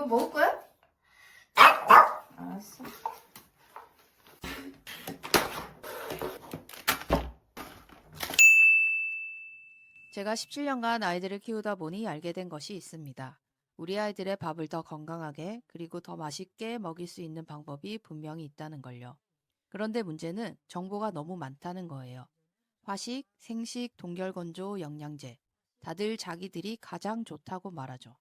이거 먹을 거야? 알았어. 제가 17년간 아이들을 키우다 보니 알게 된 것이 있습니다. 우리 아이들의 밥을 더 건강하게 그리고 더 맛있게 먹일 수 있는 방법이 분명히 있다는 걸요. 그런데 문제는 정보가 너무 많다는 거예요. 화식, 생식, 동결건조, 영양제. 다들 자기들이 가장 좋다고 말하죠.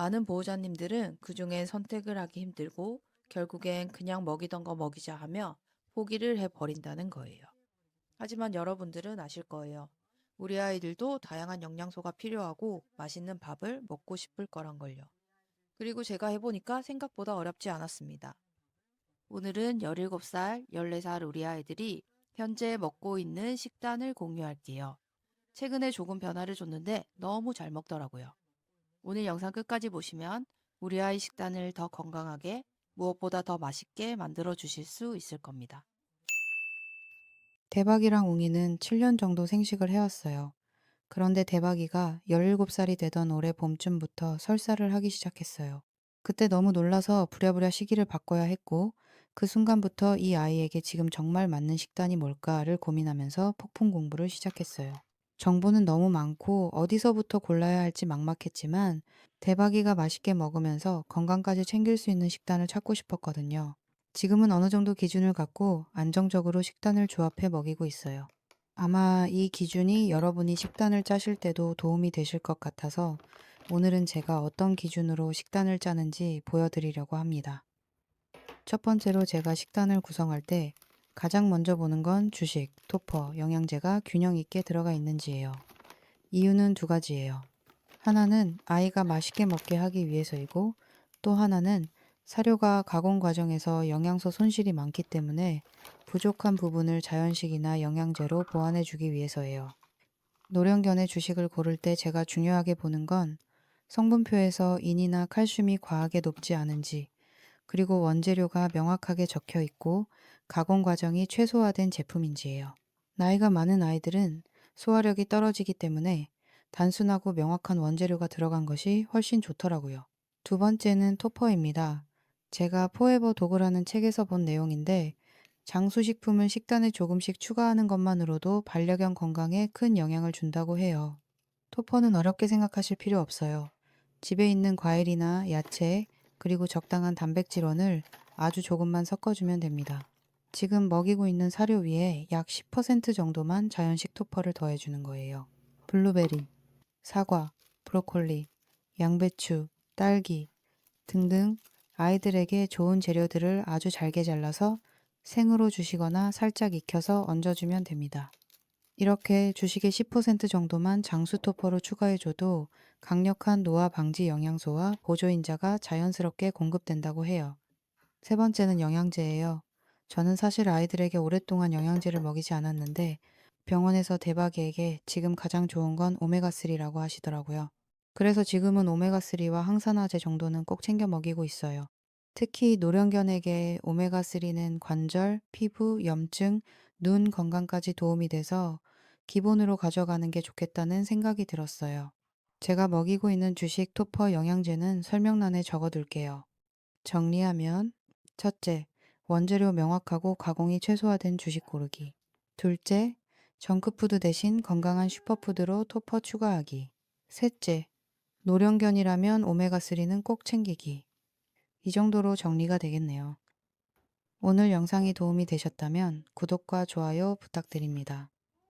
많은 보호자님들은 그 중에 선택을 하기 힘들고 결국엔 그냥 먹이던 거 먹이자 하며 포기를 해버린다는 거예요. 하지만 여러분들은 아실 거예요. 우리 아이들도 다양한 영양소가 필요하고 맛있는 밥을 먹고 싶을 거란 걸요. 그리고 제가 해보니까 생각보다 어렵지 않았습니다. 오늘은 17살, 14살 우리 아이들이 현재 먹고 있는 식단을 공유할게요. 최근에 조금 변화를 줬는데 너무 잘 먹더라고요. 오늘 영상 끝까지 보시면 우리 아이 식단을 더 건강하게 무엇보다 더 맛있게 만들어 주실 수 있을 겁니다. 대박이랑 웅이는 7년 정도 생식을 해왔어요. 그런데 대박이가 17살이 되던 올해 봄쯤부터 설사를 하기 시작했어요. 그때 너무 놀라서 부랴부랴 시기를 바꿔야 했고, 그 순간부터 이 아이에게 지금 정말 맞는 식단이 뭘까를 고민하면서 폭풍 공부를 시작했어요. 정보는 너무 많고 어디서부터 골라야 할지 막막했지만 대박이가 맛있게 먹으면서 건강까지 챙길 수 있는 식단을 찾고 싶었거든요. 지금은 어느 정도 기준을 갖고 안정적으로 식단을 조합해 먹이고 있어요. 아마 이 기준이 여러분이 식단을 짜실 때도 도움이 되실 것 같아서 오늘은 제가 어떤 기준으로 식단을 짜는지 보여드리려고 합니다. 첫 번째로 제가 식단을 구성할 때 가장 먼저 보는 건 주식, 토퍼, 영양제가 균형 있게 들어가 있는지예요. 이유는 두 가지예요. 하나는 아이가 맛있게 먹게 하기 위해서이고 또 하나는 사료가 가공 과정에서 영양소 손실이 많기 때문에 부족한 부분을 자연식이나 영양제로 보완해 주기 위해서예요. 노령견의 주식을 고를 때 제가 중요하게 보는 건 성분표에서 인이나 칼슘이 과하게 높지 않은지, 그리고 원재료가 명확하게 적혀 있고 가공 과정이 최소화된 제품인지예요. 나이가 많은 아이들은 소화력이 떨어지기 때문에 단순하고 명확한 원재료가 들어간 것이 훨씬 좋더라고요. 두 번째는 토퍼입니다. 제가 포에버 도그라는 책에서 본 내용인데 장수식품을 식단에 조금씩 추가하는 것만으로도 반려견 건강에 큰 영향을 준다고 해요. 토퍼는 어렵게 생각하실 필요 없어요. 집에 있는 과일이나 야채, 그리고 적당한 단백질원을 아주 조금만 섞어주면 됩니다. 지금 먹이고 있는 사료 위에 약 10% 정도만 자연식 토퍼를 더해주는 거예요. 블루베리, 사과, 브로콜리, 양배추, 딸기 등등 아이들에게 좋은 재료들을 아주 잘게 잘라서 생으로 주시거나 살짝 익혀서 얹어주면 됩니다. 이렇게 주식의 10% 정도만 장수 토퍼로 추가해줘도 강력한 노화 방지 영양소와 보조인자가 자연스럽게 공급된다고 해요. 세 번째는 영양제예요. 저는 사실 아이들에게 오랫동안 영양제를 먹이지 않았는데 병원에서 대박이에게 지금 가장 좋은 건 오메가3라고 하시더라고요. 그래서 지금은 오메가3와 항산화제 정도는 꼭 챙겨 먹이고 있어요. 특히 노령견에게 오메가3는 관절, 피부, 염증, 눈 건강까지 도움이 돼서 기본으로 가져가는 게 좋겠다는 생각이 들었어요. 제가 먹이고 있는 주식 토퍼 영양제는 설명란에 적어둘게요. 정리하면 첫째, 원재료 명확하고 가공이 최소화된 주식 고르기. 둘째, 정크푸드 대신 건강한 슈퍼푸드로 토퍼 추가하기. 셋째, 노령견이라면 오메가3는 꼭 챙기기. 이 정도로 정리가 되겠네요. 오늘 영상이 도움이 되셨다면 구독과 좋아요 부탁드립니다.